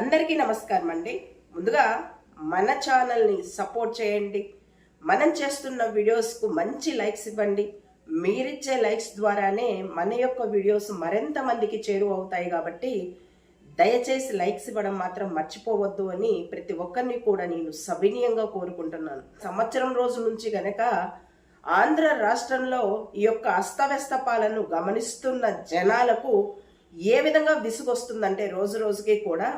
అందరికీ నమస్కారం అండి. ముందుగా మన ఛానల్ని సపోర్ట్ చేయండి. మనం చేస్తున్న వీడియోస్కు మంచి లైక్స్ ఇవ్వండి. మీరిచ్చే లైక్స్ ద్వారానే మన యొక్క వీడియోస్ మరింత మందికి చేరువవుతాయి కాబట్టి దయచేసి లైక్స్ ఇవ్వడం మాత్రం మర్చిపోవద్దు అని ప్రతి ఒక్కరిని కూడా నేను సవినీయంగా కోరుకుంటున్నాను. సంవత్సరం రోజు నుంచి గనక ఆంధ్ర రాష్ట్రంలో ఈ యొక్క అస్తవ్యస్త పాలను గమనిస్తున్న జనాలకు ఏ విధంగా విసుగొస్తుందంటే రోజు రోజుకి కూడా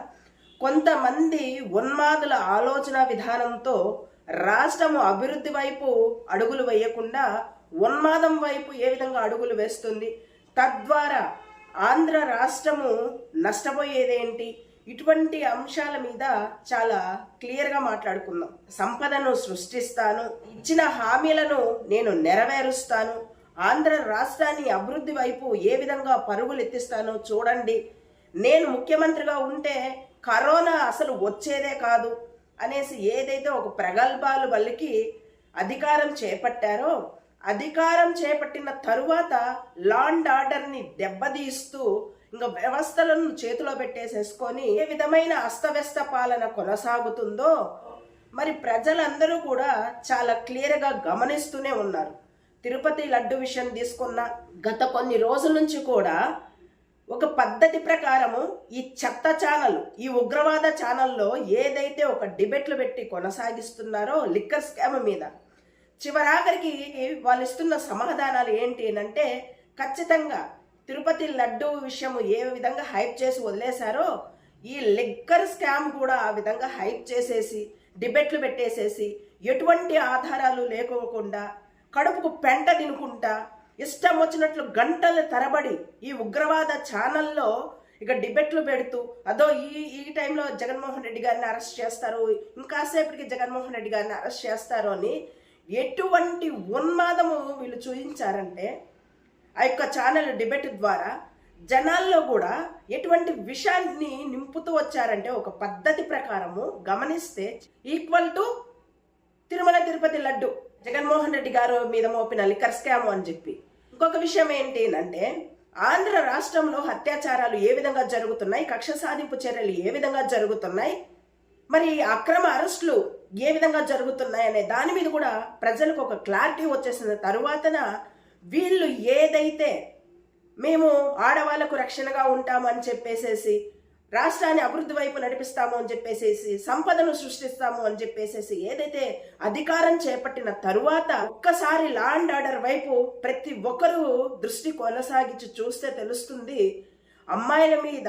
కొంతమంది ఉన్మాదుల ఆలోచన విధానంతో రాష్ట్రము అభివృద్ధి వైపు అడుగులు వేయకుండా ఉన్మాదం వైపు ఏ విధంగా అడుగులు వేస్తుంది? తద్వారా ఆంధ్ర రాష్ట్రము నష్టపోయేదేంటి? ఇటువంటి అంశాల మీద చాలా క్లియర్గా మాట్లాడుకుందాం. సంపదను సృష్టిస్తాను. ఇచ్చిన హామీలను నేను నెరవేరుస్తాను. ఆంధ్ర రాష్ట్రాన్ని అభివృద్ధి వైపు ఏ విధంగా పరుగులు ఎత్తిస్తానో చూడండి. నేను ముఖ్యమంత్రిగా ఉంటే కరోనా అసలు వచ్చేదే కాదు అనేసి ఏదైతే ఒక ప్రగల్భాలు వల్లికి అధికారం చేపట్టారో అధికారం చేపట్టిన తరువాత లాండ్ ఆర్డర్ని దెబ్బతీస్తూ ఇంకా వ్యవస్థలను చేతిలో పెట్టేసేసుకొని ఏ విధమైన అస్తవ్యస్త పాలన కొనసాగుతుందో మరి ప్రజలందరూ కూడా చాలా క్లియర్గా గమనిస్తూనే ఉన్నారు. తిరుపతి లడ్డు విషయం తీసుకున్న గత కొన్ని రోజుల నుంచి కూడా ఒక పద్ధతి ప్రకారము ఈ చెత్త ఛానల్ ఈ ఉగ్రవాద ఛానల్లో ఏదైతే ఒక డిబేట్లు పెట్టి కొనసాగిస్తున్నారో లిక్కర్ స్కామ్ మీద చివరాఖరికి వాళ్ళు ఇస్తున్న సమాధానాలు ఏంటి అంటే ఖచ్చితంగా తిరుపతి లడ్డు విషయం ఏ విధంగా హైప్ చేసి వదిలేశారో ఈ లిక్కర్ స్కామ్ కూడా ఆ విధంగా హైప్ చేసేసి డిబెట్లు పెట్టేసేసి ఎటువంటి ఆధారాలు లేకోకుండా కడుపుకు పెంట తినుకుంటా ఇష్టం వచ్చినట్లు గంటల తరబడి ఈ ఉగ్రవాద ఛానల్లో ఇక డిబేట్లు పెడుతూ అదో ఈ ఈ టైంలో జగన్మోహన్ రెడ్డి గారిని అరెస్ట్ చేస్తారు ఇంకాసేపటికి జగన్మోహన్ రెడ్డి గారిని అరెస్ట్ చేస్తారు అని ఎటువంటి ఉన్మాదము వీళ్ళు చూపించారంటే ఆ యొక్క ఛానల్ డిబేట్ ద్వారా జనాల్లో కూడా ఎటువంటి విషయాన్ని నింపుతూ వచ్చారంటే ఒక పద్ధతి ప్రకారము గమనిస్తే ఈక్వల్ టు తిరుమల తిరుపతి లడ్డు జగన్మోహన్ రెడ్డి గారు మీద మోపిన లిక్కర్ స్కామ్ అని చెప్పి. ఇంకొక విషయం ఏంటి అంటే ఆంధ్ర రాష్ట్రంలో అత్యాచారాలు ఏ విధంగా జరుగుతున్నాయి కక్ష సాధింపు చర్యలు ఏ విధంగా జరుగుతున్నాయి మరి అక్రమ అరెస్టులు ఏ విధంగా జరుగుతున్నాయి అనే దాని మీద కూడా ప్రజలకు ఒక క్లారిటీ వచ్చేసిన తరువాతన వీళ్ళు ఏదైతే మేము ఆడవాళ్ళకు రక్షణగా ఉంటామని చెప్పేసేసి రాష్ట్రాన్ని అభివృద్ధి వైపు నడిపిస్తాము అని చెప్పేసేసి సంపదను సృష్టిస్తాము అని చెప్పేసేసి ఏదైతే అధికారం చేపట్టిన తరువాత ఒక్కసారి లా అండ్ ఆర్డర్ వైపు ప్రతి ఒక్కరూ దృష్టి కొనసాగించి చూస్తే తెలుస్తుంది అమ్మాయిల మీద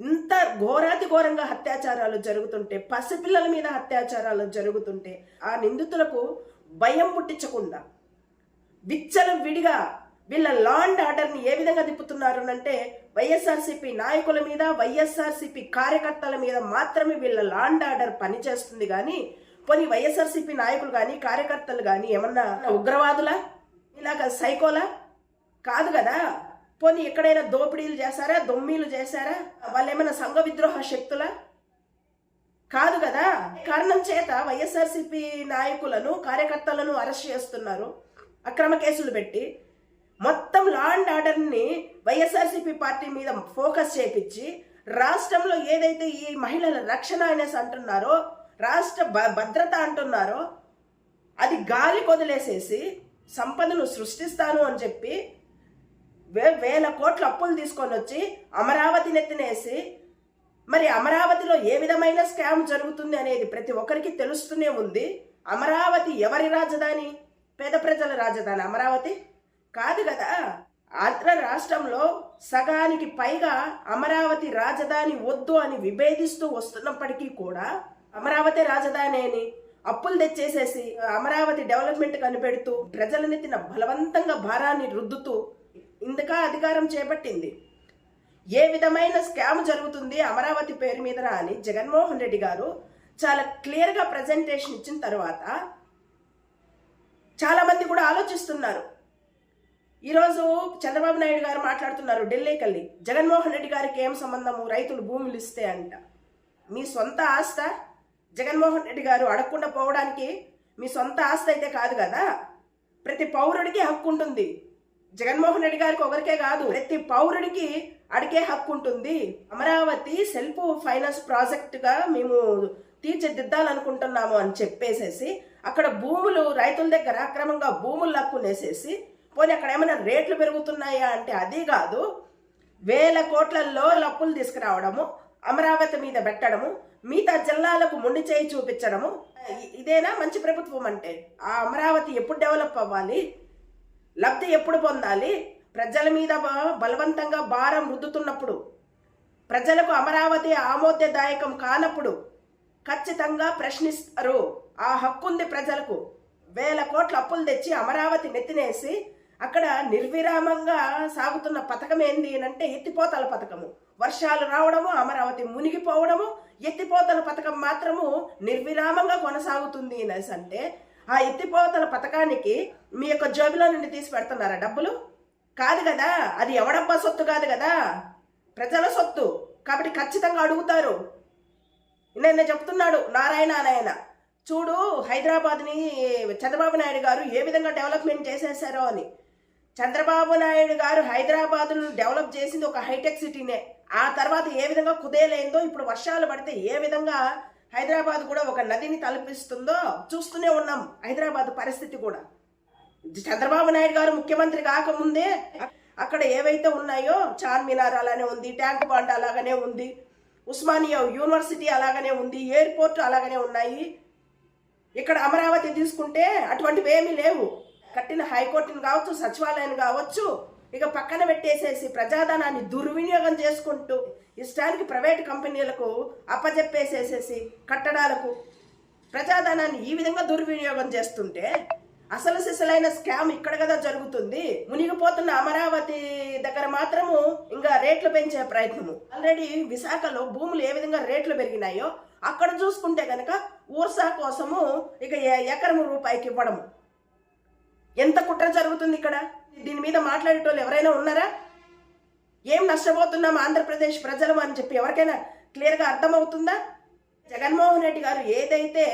ఇంత ఘోరాతి ఘోరంగా అత్యాచారాలు జరుగుతుంటే పసిపిల్లల మీద అత్యాచారాలు జరుగుతుంటే ఆ నిందితులకు భయం పుట్టించకుండా విచ్చల విడిగా వీళ్ళ లా అండ్ ఆర్డర్ని ఏ విధంగా తిప్పుతున్నారు అంటే వైఎస్ఆర్సీపీ నాయకుల మీద వైఎస్ఆర్సీపీ కార్యకర్తల మీద మాత్రమే వీళ్ళ లాండ్ ఆర్డర్ పనిచేస్తుంది కానీ పోనీ వైఎస్ఆర్సీపీ నాయకులు కానీ కార్యకర్తలు కానీ ఏమన్నా ఉగ్రవాదులా? ఇలాగ సైకోలా? కాదు కదా. పోనీ ఎక్కడైనా దోపిడీలు చేశారా? దొమ్మీలు చేశారా? వాళ్ళు ఏమైనా సంఘ విద్రోహ శక్తులా? కాదు కదా. కారణం చేత వైఎస్ఆర్సీపీ నాయకులను కార్యకర్తలను అరెస్ట్ చేస్తున్నారు. అక్రమ కేసులు పెట్టి. మొత్తం లా అండ్ ఆర్డర్ని వైఎస్ఆర్సీపీ పార్టీ మీద ఫోకస్ చేపించి రాష్ట్రంలో ఏదైతే ఈ మహిళల రక్షణ అనేసి అంటున్నారో రాష్ట్ర భ- భద్రత అంటున్నారో అది గాలి కొదిలేసేసి సంపదను సృష్టిస్తాను అని చెప్పి వే వేల కోట్ల అప్పులు తీసుకొని వచ్చి అమరావతి నెత్తినేసి మరి అమరావతిలో ఏ విధమైన స్కామ్ జరుగుతుంది అనేది ప్రతి ఒక్కరికి తెలుస్తూనే ఉంది. అమరావతి ఎవరి రాజధాని? పేద ప్రజల రాజధాని అమరావతి? కాదు కదా? ఆంధ్ర రాష్ట్రంలో సగానికి పైగా అమరావతి రాజధాని వద్దు అని విభేదిస్తూ వస్తున్నప్పటికీ కూడా అమరావతి రాజధాని అని అప్పులు తెచ్చేసేసి అమరావతి డెవలప్మెంట్ కనిపెడుతూ ప్రజలనెత్తిన బలవంతంగా భారాన్ని రుద్దుతూ ఇందుక అధికారం చేపట్టింది. ఏ విధమైన స్కామ్ జరుగుతుంది అమరావతి పేరు మీద అని జగన్మోహన్ రెడ్డి గారు చాలా క్లియర్గా ప్రజెంటేషన్ ఇచ్చిన తర్వాత చాలామంది కూడా ఆలోచిస్తున్నారు. ఈరోజు చంద్రబాబు నాయుడు గారు మాట్లాడుతున్నారు ఢిల్లీకి జగన్మోహన్ రెడ్డి గారికి ఏం సంబంధము? రైతులు భూములు ఇస్తే అంట. మీ సొంత ఆస్త జగన్మోహన్ రెడ్డి గారు అడగకుండా పోవడానికి మీ సొంత ఆస్తి అయితే కాదు కదా? ప్రతి పౌరుడికి హక్కు ఉంటుంది. జగన్మోహన్ రెడ్డి గారికి ఒకరికే కాదు ప్రతి పౌరుడికి అడిగే హక్కు ఉంటుంది. అమరావతి సెల్ఫ్ ఫైనాన్స్ ప్రాజెక్టుగా మేము తీర్చిదిద్దాలనుకుంటున్నాము అని చెప్పేసేసి అక్కడ భూములు రైతుల దగ్గర అక్రమంగా భూములు లక్కునేసేసి పోనీ అక్కడ ఏమైనా రేట్లు పెరుగుతున్నాయా అంటే అది కాదు. వేల కోట్లలో లప్పులు తీసుకురావడము అమరావతి మీద పెట్టడము మిగతా జిల్లాలకు మొండి చేయి చూపించడము ఇదేనా మంచి ప్రభుత్వం అంటే? ఆ అమరావతి ఎప్పుడు డెవలప్ అవ్వాలి? లబ్ధి ఎప్పుడు పొందాలి? ప్రజల మీద బలవంతంగా భారం రుద్దుతున్నప్పుడు ప్రజలకు అమరావతి ఆమోద్యదాయకం కానప్పుడు ఖచ్చితంగా ప్రశ్నిస్తారు. ఆ హక్కు ఉంది ప్రజలకు. వేల కోట్ల అప్పులు తెచ్చి అమరావతి నెత్తినేసి అక్కడ నిర్విరామంగా సాగుతున్న పథకం ఏంది అంటే ఎత్తిపోతల పథకము. వర్షాలు రావడము అమరావతి మునిగిపోవడము ఎత్తిపోతల పథకం మాత్రము నిర్విరామంగా కొనసాగుతుంది అనేసి అంటే ఆ ఎత్తిపోతల పథకానికి మీ యొక్క జోబిలో నుండి తీసి పెడుతున్నారా డబ్బులు? కాదు కదా అది ఎవడబ్బా సొత్తు కాదు కదా. ప్రజల సొత్తు. కాబట్టి ఖచ్చితంగా అడుగుతారు. నేను చెప్తున్నాడు నారాయణ నాయన చూడు హైదరాబాద్ని చంద్రబాబు నాయుడు గారు ఏ విధంగా డెవలప్మెంట్ చేసేసారో అని. చంద్రబాబు నాయుడు గారు హైదరాబాద్ను డెవలప్ చేసింది ఒక హైటెక్ సిటీనే. ఆ తర్వాత ఏ విధంగా కుదేలైందో ఇప్పుడు వర్షాలు పడితే ఏ విధంగా హైదరాబాద్ కూడా ఒక నదిని తలపిస్తుందో చూస్తూనే ఉన్నాం హైదరాబాద్ పరిస్థితి కూడా. చంద్రబాబు నాయుడు గారు ముఖ్యమంత్రి కాకముందే అక్కడ ఏవైతే ఉన్నాయో చార్మినార్ అలానే ఉంది ట్యాంక్ బాండ్ అలాగనే ఉంది ఉస్మానియా యూనివర్సిటీ అలాగనే ఉంది ఎయిర్పోర్ట్ అలాగనే ఉన్నాయి. ఇక్కడ అమరావతి తీసుకుంటే అటువంటివి ఏమీ లేవు. కట్టిన హైకోర్టుని కావచ్చు సచివాలయం కావచ్చు ఇక పక్కన పెట్టేసేసి ప్రజాధనాన్ని దుర్వినియోగం చేసుకుంటూ ఇష్టానికి ప్రైవేట్ కంపెనీలకు అప్పజెప్పేసేసేసి కట్టడాలకు ప్రజాధనాన్ని ఈ విధంగా దుర్వినియోగం చేస్తుంటే అసలు సిసలైన స్కామ్ ఇక్కడ కదా జరుగుతుంది. మునిగిపోతున్న అమరావతి దగ్గర మాత్రము ఇంకా రేట్లు పెంచే ప్రయత్నము. ఆల్రెడీ విశాఖలో భూములు ఏ విధంగా రేట్లు పెరిగినాయో అక్కడ చూసుకుంటే కనుక ఊర్సా కోసము ఇక ఎకరము రూపాయికి ఇవ్వడము. ఎంత కుట్ర జరుగుతుంది ఇక్కడ? దీని మీద మాట్లాడేటోళ్ళు ఎవరైనా ఉన్నారా? ఏం నష్టపోతున్నాం ఆంధ్రప్రదేశ్ ప్రజలు అని చెప్పి ఎవరికైనా క్లియర్గా అర్థమవుతుందా? జగన్మోహన్ రెడ్డి గారు ఏదైతే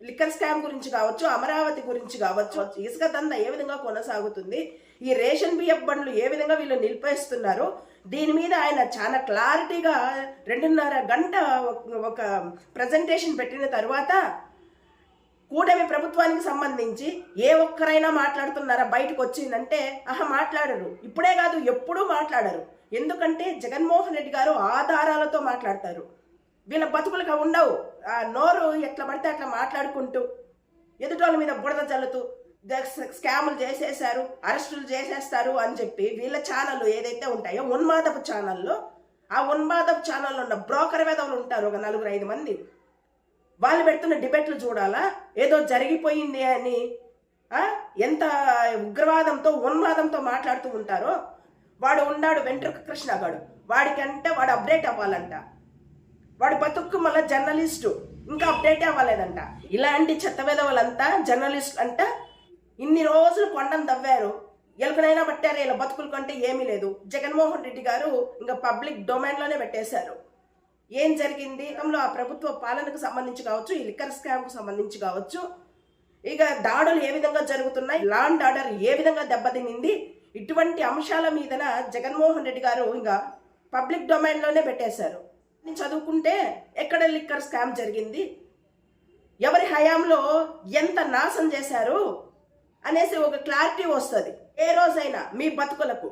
లిక్కర్ స్కామ్ గురించి కావచ్చు అమరావతి గురించి కావచ్చు ఇసుక దంద ఏ విధంగా కొనసాగుతుంది ఈ రేషన్ బియ్యపు బండ్లు ఏ విధంగా వీళ్ళు నిలిపేస్తున్నారు దీని మీద ఆయన చాలా క్లారిటీగా రెండున్నర గంట ఒక- ఒక ప్రజెంటేషన్ పెట్టిన తర్వాత కూటమి ప్రభుత్వానికి సంబంధించి ఏ ఒక్కరైనా మాట్లాడుతున్నారా? బయటకు వచ్చిందంటే ఆహా మాట్లాడరు. ఇప్పుడే కాదు ఎప్పుడూ మాట్లాడరు. ఎందుకంటే జగన్మోహన్ రెడ్డి గారు ఆధారాలతో మాట్లాడతారు. వీళ్ళ బతుకులుగా ఉండవు. ఆ నోరు ఎట్లా పడితే అట్లా మాట్లాడుకుంటూ ఎదుటోళ్ళ మీద బుడద జల్లుతూ స్కాములు చేసేసారు అరెస్టులు చేసేస్తారు అని చెప్పి వీళ్ళ ఛానళ్ళు ఏదైతే ఉంటాయో ఉన్మాదపు ఛానల్లో ఆ ఉన్మాదపు ఛానల్లో ఉన్న బ్రోకర్ వేదవులు ఉంటారు ఒక నలుగురు ఐదు మంది. వాళ్ళు పెడుతున్న డిబేట్లు చూడాలా? ఏదో జరిగిపోయింది అని ఎంత ఉగ్రవాదంతో ఉన్మాదంతో మాట్లాడుతూ ఉంటారో? వాడు ఉన్నాడు వెంట్రుక కృష్ణ గాడు వాడికంటే వాడు అప్డేట్ అవ్వాలంట. వాడు బతుక్కు మళ్ళీ జర్నలిస్టు. ఇంకా అప్డేట్ అవ్వలేదంట. ఇలాంటి చెత్త విధవలంతా జర్నలిస్ట్ అంట. ఇన్ని రోజులు కొండను దవ్వారు ఎలుకనైనా పట్టారు ఇలా బతుకులు కంటే ఏమీ లేదు. జగన్మోహన్ రెడ్డి గారు ఇంకా పబ్లిక్ డొమైన్లోనే పెట్టేశారు. ఏం జరిగింది? గతంలో ఆ ప్రభుత్వ పాలనకు సంబంధించి కావచ్చు ఈ లిక్కర్ స్కామ్కు సంబంధించి కావచ్చు. ఇక దాడులు ఏ విధంగా జరుగుతున్నాయి? లాండ్ ఆర్డర్ ఏ విధంగా దెబ్బతినింది ఇటువంటి అంశాల మీదన జగన్మోహన్ రెడ్డి గారు ఇంకా పబ్లిక్ డొమైన్లోనే పెట్టేశారు. నేను చదువుకుంటే ఎక్కడ లిక్కర్ స్కామ్ జరిగింది? ఎవరి హయాంలో ఎంత నాశం చేశారు? అనేసి ఒక క్లారిటీ వస్తుంది. ఏ రోజైనా మీ బతుకులకు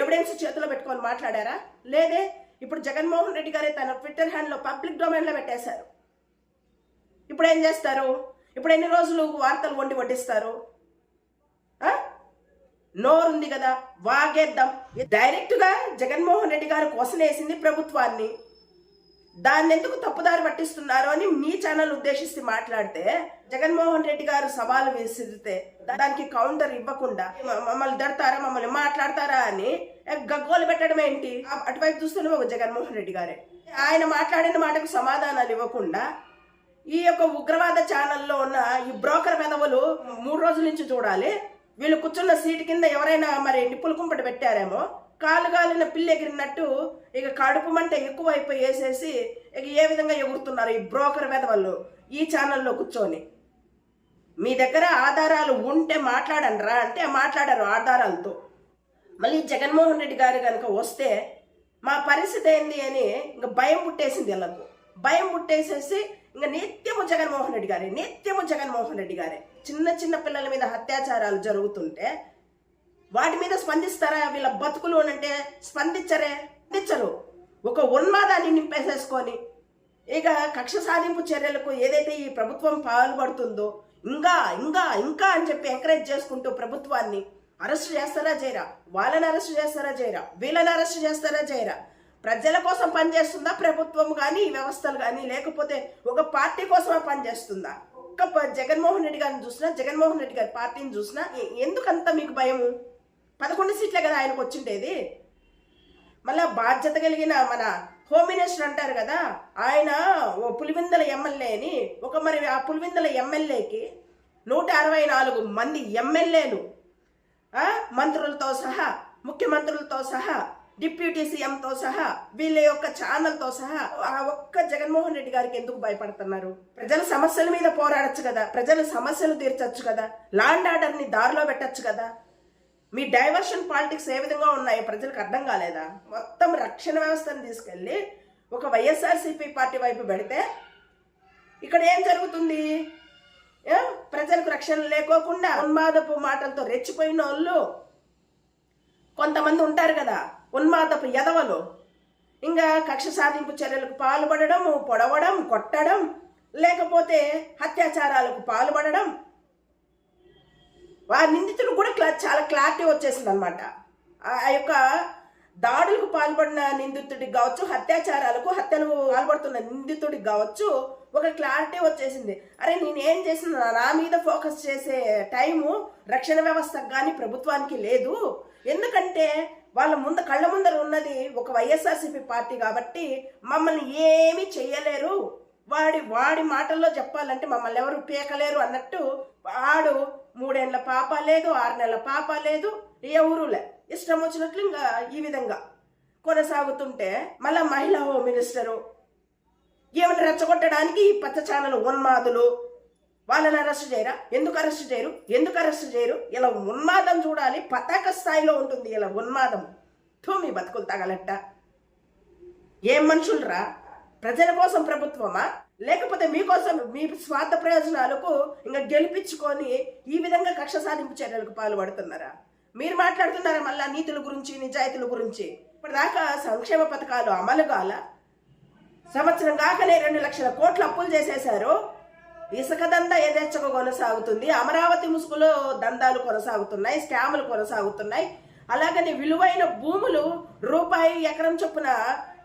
ఎవిడెన్స్ చేతిలో పెట్టుకొని మాట్లాడారా? లేదే ఇప్పుడు జగన్మోహన్ రెడ్డి గారే తన ట్విట్టర్ హ్యాండ్లో పబ్లిక్ డొమైన్లో పెట్టేశారు. ఇప్పుడు ఏం చేస్తారు? ఇప్పుడు ఎన్ని రోజులు వార్తలు వండి వడ్డిస్తారు? నోరుంది కదా వాగేద్దాం. డైరెక్ట్గా జగన్మోహన్ రెడ్డి గారు కోసనేసింది ప్రభుత్వాన్ని. దాన్ని ఎందుకు తప్పుదారి పట్టిస్తున్నారు అని మీ ఛానల్ ఉద్దేశించి మాట్లాడితే జగన్మోహన్ రెడ్డి గారు సవాలు విసిరితే దానికి కౌంటర్ ఇవ్వకుండా మమ్మల్ని దడతారా మమ్మల్ని మాట్లాడతారా అని గగ్గోలు పెట్టడం ఏంటి? అటువైపు చూస్తేనే ఒక జగన్మోహన్ రెడ్డి గారే. ఆయన మాట్లాడిన మాటకు సమాధానాలు ఇవ్వకుండా ఈ యొక్క ఉగ్రవాద ఛానల్లో ఉన్న ఈ బ్రోకర్ పెదవులు మూడు రోజుల నుంచి చూడాలి. వీళ్ళు కూర్చున్న సీటు కింద ఎవరైనా మరి నిప్పులు కుంపటి పెట్టారేమో కాలు కాలిన పిల్లి ఎగిరినట్టు ఇక కడుపు మంట ఎక్కువైపోయి వేసేసి ఇక ఏ విధంగా ఎగురుతున్నారు ఈ బ్రోకర్ వాళ్ళు ఈ ఛానల్లో కూర్చొని? మీ దగ్గర ఆధారాలు ఉంటే మాట్లాడండి రా అంటే మాట్లాడారు ఆధారాలతో. మళ్ళీ జగన్మోహన్ రెడ్డి గారు కనుక వస్తే మా పరిస్థితి ఏంది అని ఇంకా భయం పుట్టేసింది వీళ్ళకు. భయం పుట్టేసేసి ఇంకా నిత్యము జగన్మోహన్ రెడ్డి గారే నిత్యము జగన్మోహన్ రెడ్డి గారే. చిన్న చిన్న పిల్లల మీద అత్యాచారాలు జరుగుతుంటే వాటి మీద స్పందిస్తారా? వీళ్ళ బతుకులు అంటే స్పందించరే స్పందించరు. ఒక ఉన్మాదాన్ని నింపేసేసుకొని ఇక కక్ష సాధింపు చర్యలకు ఏదైతే ఈ ప్రభుత్వం పాల్పడుతుందో ఇంకా ఇంకా ఇంకా అని చెప్పి ఎంకరేజ్ చేసుకుంటూ ప్రభుత్వాన్ని అరెస్ట్ చేస్తారా చేయరా వాళ్ళని అరెస్ట్ చేస్తారా చేయరా వీళ్ళని అరెస్ట్ చేస్తారా చేయరా ప్రజల కోసం పనిచేస్తుందా ప్రభుత్వం కానీ ఈ వ్యవస్థలు కానీ లేకపోతే ఒక పార్టీ కోసమే పనిచేస్తుందా? ఒక్క జగన్మోహన్ రెడ్డి గారిని చూసినా జగన్మోహన్ రెడ్డి గారి పార్టీని చూసినా ఎందుకంత మీకు భయము? పదకొండు సీట్లే కదా ఆయనకు వచ్చిండేది. మళ్ళా బాధ్యత కలిగిన మన హోమ్ మినిస్టర్ అంటారు కదా ఆయన ఓ పులివిందల ఎమ్మెల్యేని ఒక మరి ఆ పులివిందల ఎమ్మెల్యేకి నూట అరవై నాలుగు మంది ఎమ్మెల్యేలు మంత్రులతో సహా ముఖ్యమంత్రులతో సహా డిప్యూటీ సీఎంతో సహా వీళ్ళ యొక్క ఛానల్తో సహా ఆ ఒక్క జగన్మోహన్ రెడ్డి గారికి ఎందుకు భయపడుతున్నారు? ప్రజల సమస్యల మీద పోరాడొచ్చు కదా ప్రజల సమస్యలు తీర్చచ్చు కదా లాండ్ ఆర్డర్ని దారిలో పెట్టచ్చు కదా. మీ డైవర్షన్ పాలిటిక్స్ ఏ విధంగా ఉన్నాయి ప్రజలకు అర్థం కాలేదా? మొత్తం రక్షణ వ్యవస్థను తీసుకెళ్ళి ఒక వైఎస్ఆర్సీపీ పార్టీ వైపు పెడితే ఇక్కడ ఏం జరుగుతుంది? ప్రజలకు రక్షణ లేకోకుండా ఉన్మాదపు మాటలతో రెచ్చిపోయిన వాళ్ళు కొంతమంది ఉంటారు కదా ఉన్మాదపు ఎదవలు ఇంకా కక్ష సాధింపు చర్యలకు పాల్పడడం పొడవడం కొట్టడం లేకపోతే అత్యాచారాలకు పాల్పడడం ఆ నిందితుడు కూడా క్లా చాలా క్లారిటీ వచ్చేసింది అనమాట ఆ యొక్క దాడులకు పాల్పడిన నిందితుడికి కావచ్చు అత్యాచారాలకు హత్యలకు పాల్పడుతున్న నిందితుడికి కావచ్చు ఒక క్లారిటీ వచ్చేసింది. అరే నేనేం చేసిన నా మీద ఫోకస్ చేసే టైము రక్షణ వ్యవస్థకు కానీ ప్రభుత్వానికి లేదు. ఎందుకంటే వాళ్ళ ముందు కళ్ళ ముందర ఉన్నది ఒక వైఎస్ఆర్సీపీ పార్టీ కాబట్టి మమ్మల్ని ఏమీ చెయ్యలేరు. వాడి వాడి మాటల్లో చెప్పాలంటే మమ్మల్ని ఎవరు పీకలేరు అన్నట్టు వాడు మూడేళ్ళ పాప లేదు ఆరు నెలల పాప లేదు ఎవరులే ఇష్టం వచ్చినట్లు ఇంకా ఈ విధంగా కొనసాగుతుంటే మళ్ళా మహిళా హోమ్ మినిస్టరు ఏమైనా రెచ్చగొట్టడానికి ఈ పచ్చ ఛానల్ ఉన్మాదులు వాళ్ళని అరెస్ట్ చేయరా? ఎందుకు అరెస్ట్ చేయరు? ఎందుకు అరెస్ట్ చేయరు? ఇలా ఉన్మాదం చూడాలి పతాక స్థాయిలో ఉంటుంది ఇలా ఉన్మాదం. తూమి బతుకులు తగలట్ట. ఏం మనుషులరా ప్రజల కోసం ప్రభుత్వమా? లేకపోతే మీకోసం మీ స్వార్థ ప్రయోజనాలకు ఇంకా గెలిపించుకొని ఈ విధంగా కక్ష సాధింపు చర్యలకు పాల్పడుతున్నారా? మీరు మాట్లాడుతున్నారా మళ్ళా నీతుల గురించి నిజాయితీల గురించి? ఇప్పటిదాకా సంక్షేమ పథకాలు అమలు కాల. సంవత్సరం కాకనే రెండు లక్షల కోట్ల అప్పులు చేసేశారు. ఇసుక దందా యథేచ్ఛగా కొనసాగుతుంది. అమరావతి ముసుగులో దందాలు కొనసాగుతున్నాయి స్కాములు కొనసాగుతున్నాయి. అలాగని విలువైన భూములు రూపాయి ఎకరం చొప్పున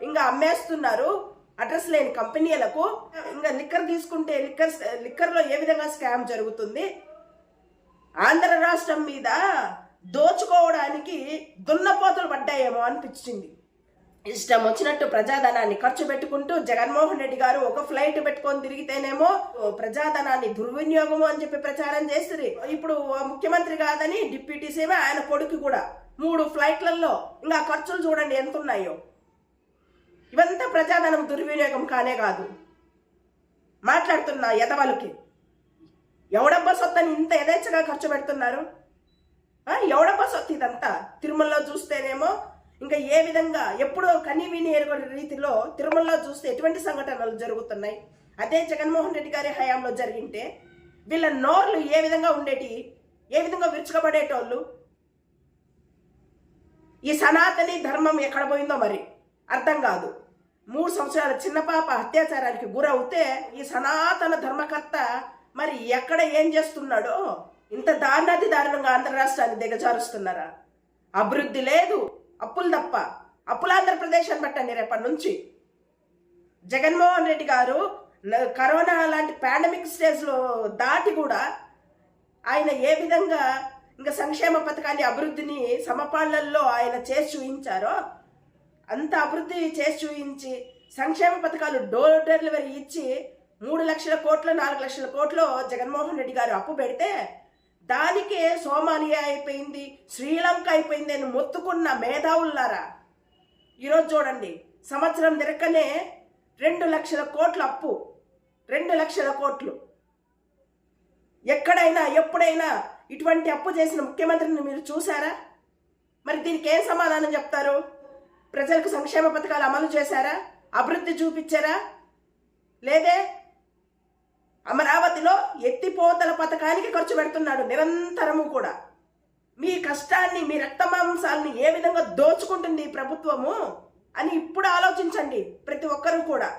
ఇంకా అమ్మేస్తున్నారు. అడ్రస్ లేని కంపెనీలకు ఇంకా లిక్కర్ తీసుకుంటే లిక్కర్ లిక్కర్లో ఏ విధంగా స్కామ్ జరుగుతుంది? ఆంధ్ర రాష్ట్రం మీద దోచుకోవడానికి దున్నపోతులు పడ్డాయేమో అనిపించింది. ఇష్టం వచ్చినట్టు ప్రజాధనాన్ని ఖర్చు పెట్టుకుంటూ జగన్మోహన్ రెడ్డి గారు ఒక ఫ్లైట్ పెట్టుకొని తిరిగితేనేమో ప్రజాధనాన్ని దుర్వినియోగము అని చెప్పి ప్రచారం చేస్తుంది ఇప్పుడు ముఖ్యమంత్రి కాదని డిప్యూటీ సీఎం ఆయన కొడుకు కూడా మూడు ఫ్లైట్లలో ఇంకా ఖర్చులు చూడండి ఎంత ఉన్నాయో ఇవంతా ప్రజాధనం దుర్వినియోగం కానే కాదు. మాట్లాడుతున్న ఎదవలకి ఎవడబ్బా సొత్తని ఇంత యథేచ్ఛగా ఖర్చు పెడుతున్నారు? ఎవడబ్బ ఎవడబ్బా సొత్తు ఇదంతా? తిరుమలలో చూస్తేనేమో ఇంకా ఏ విధంగా ఎప్పుడో కని విని ఎరుగని రీతిలో తిరుమలలో చూస్తే ఎటువంటి సంఘటనలు జరుగుతున్నాయి? అదే జగన్మోహన్ రెడ్డి గారి హయాంలో జరిగింటే వీళ్ళ నోర్లు ఏ విధంగా ఉండేటి? ఏ విధంగా విరుచుకబడేటోళ్ళు? ఈ సనాతని ధర్మం ఎక్కడ పోయిందో మరి? అర్థం కాదు. మూడు సంవత్సరాల చిన్న పాప అత్యాచారానికి గురవుతే ఈ సనాతన ధర్మకర్త మరి ఎక్కడ ఏం చేస్తున్నాడో? ఇంత దారుణాతి దారుణంగా ఆంధ్ర రాష్ట్రాన్ని దిగజారుస్తున్నారా? అభివృద్ధి లేదు అప్పులు తప్ప. అప్పుల ఆంధ్రప్రదేశ్ అని పెట్టండి రేపటి నుంచి. జగన్మోహన్ రెడ్డి గారు కరోనా లాంటి పాండమిక్ స్టేజ్లో దాటి కూడా ఆయన ఏ విధంగా ఇంకా సంక్షేమ పథకాన్ని అభివృద్ధిని సమపాళ్ళల్లో ఆయన చేసి చూపించారో అంత అభివృద్ధి చేసి చూపించి సంక్షేమ పథకాలు డోర్ డెలివరీ ఇచ్చి మూడు లక్షల కోట్లు నాలుగు లక్షల కోట్లు జగన్మోహన్ రెడ్డి గారు అప్పు పెడితే దానికే సోమాలియా అయిపోయింది శ్రీలంక అయిపోయింది అని మొత్తుకున్న మేధావులారా ఈరోజు చూడండి సంవత్సరం తిరక్కనే రెండు లక్షల కోట్ల అప్పు రెండు లక్షల కోట్లు. ఎక్కడైనా ఎప్పుడైనా ఇటువంటి అప్పు చేసిన ముఖ్యమంత్రిని మీరు చూసారా మరి దీనికి ఏం సమాధానం చెప్తారు? ప్రజలకు సంక్షేమ పథకాలు అమలు చేశారా? అభివృద్ధి చూపించారా? లేదే? అమరావతిలో ఎత్తిపోతల పథకానికి ఖర్చు పెడుతున్నాడు నిరంతరము కూడా. మీ కష్టాన్ని మీ రక్తమాంసాలని ఏ విధంగా దోచుకుంటుంది ఈ ప్రభుత్వము అని ఇప్పుడు ఆలోచించండి ప్రతి ఒక్కరూ కూడా.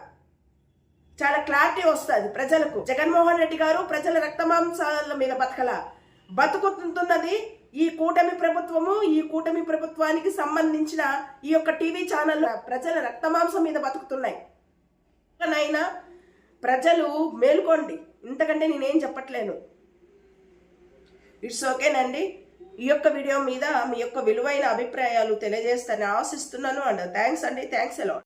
చాలా క్లారిటీ వస్తుంది ప్రజలకు. జగన్మోహన్ రెడ్డి గారు ప్రజల రక్తమాంసాల మీద బతకల. బతుకుతున్నది ఈ కూటమి ప్రభుత్వము ఈ కూటమి ప్రభుత్వానికి సంబంధించిన ఈ యొక్క టీవీ ఛానల్ ప్రజల రక్తమాంసం మీద బతుకుతున్నాయి. నైనా ప్రజలు మేల్కోండి. ఇంతకంటే నేనేం చెప్పట్లేను. ఇట్స్ ఓకేనండి ఈ యొక్క వీడియో మీద మీ యొక్క విలువైన అభిప్రాయాలు తెలియజేస్తానని ఆశిస్తున్నాను అండ్ థ్యాంక్స్ అండి. థ్యాంక్స్ ఎలా